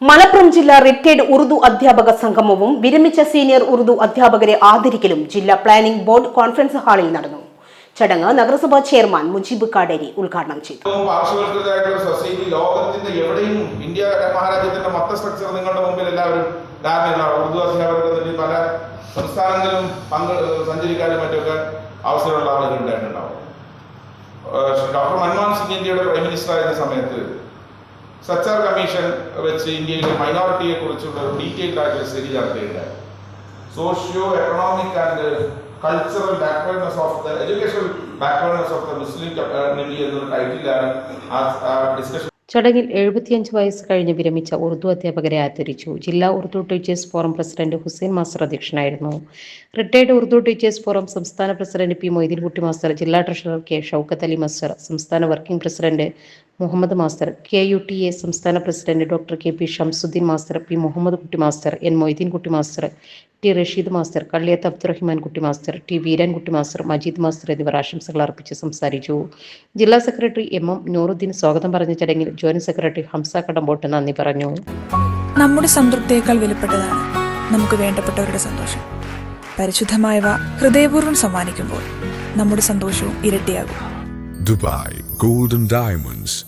മലപ്പുറം ജില്ലാ റിട്ടയർഡ് ഉറുദു അധ്യാപക സംഗമവും വിരമിച്ച സീനിയർ ഉറുദു അധ്യാപകരെ ആദരിക്കലും ജില്ലാ പ്ലാനിംഗ് ബോർഡ് കോൺഫറൻസ് ഹാളിൽ നടന്നു. ചടങ്ങ് നഗരസഭാ ചെയർമാൻ മുജീബ് കാടേരി ഉദ്ഘാടനം ചെയ്തു. സൊസൈറ്റി ലോകത്തിന്റെ എവിടെയും ഇന്ത്യ മഹാരാജ്യത്തിന്റെ മൊത്ത സ്ട്രക്ചർ നിങ്ങളുടെ മുമ്പിൽ എല്ലാവരും ഉറുദു അധ്യാപകർക്ക് പല സംസ്ഥാനങ്ങളിലും പങ്ക് സഞ്ചരിക്കാനും മറ്റൊക്കെ അവസരമുള്ള ആളുകൾ ഉണ്ടായിട്ടുണ്ടാവും. ഡോക്ടർ മൻമോഹൻ സിംഗ് ഇന്ത്യയുടെ പ്രൈം മിനിസ്റ്റർ ആയിരുന്ന സമയത്ത് സച്ചാർ കമ്മീഷൻ വെച്ച് ഇന്ത്യയിലെ മൈനോറിറ്റിയെ കുറിച്ചുള്ള ഒരു ഡീറ്റെയിൽഡ് ആയിട്ടുള്ള സ്റ്റഡി നടത്തുകയുണ്ടായി socio economic and cultural backwardness of the education backwardness of the Muslim community എന്നൊരു ടൈറ്റിലാണ് ആ ഡിസ്കഷൻ ചടങ്ങിൽ എഴുപത്തിയഞ്ച് വയസ്സ് കഴിഞ്ഞ് വിരമിച്ച ഉറുദു അധ്യാപകരെ ആദരിച്ചു. ജില്ലാ Urdu teachers forum president Hussain master അധ്യക്ഷനായിരുന്നു. റിട്ടയർഡ് ഉറുദു ടീച്ചേഴ്സ് ഫോറം സംസ്ഥാന പ്രസിഡന്റ് പി മൊയ്തീൻകുട്ടി മാസ്റ്റർ ജില്ലാ treasurer K Shoukath Ali master സംസ്ഥാന working president Muhammad master K U T A സംസ്ഥാന president doctor K P Shamsuddin master P Muhammad Kutty master N Moideen Kutty master T Rasheed master Kalliyath Abdurahiman Kutty master T Veerankutty master Majeed master എന്നിവർ ആശംസകൾ അർപ്പിച്ച് സംസാരിച്ചു. ജില്ലാ secretary M M Nooruddeen സ്വാഗതം പറഞ്ഞ ചടങ്ങിൽ joint secretary Hamza Kadampot നന്ദി പറഞ്ഞു. നമ്മുടെ സംതൃപ്തിയേക്കാൾ വിലപ്പെട്ടതാണ് നമുക്ക് വേണ്ടപ്പെട്ടവരുടെ സന്തോഷം. പരിശുദ്ധമായവ ഹൃദയപൂർവം സമ്മാനിക്കുമ്പോൾ നമ്മുടെ സന്തോഷവും ഇരട്ടിയാകും. Dubai golden Diamonds,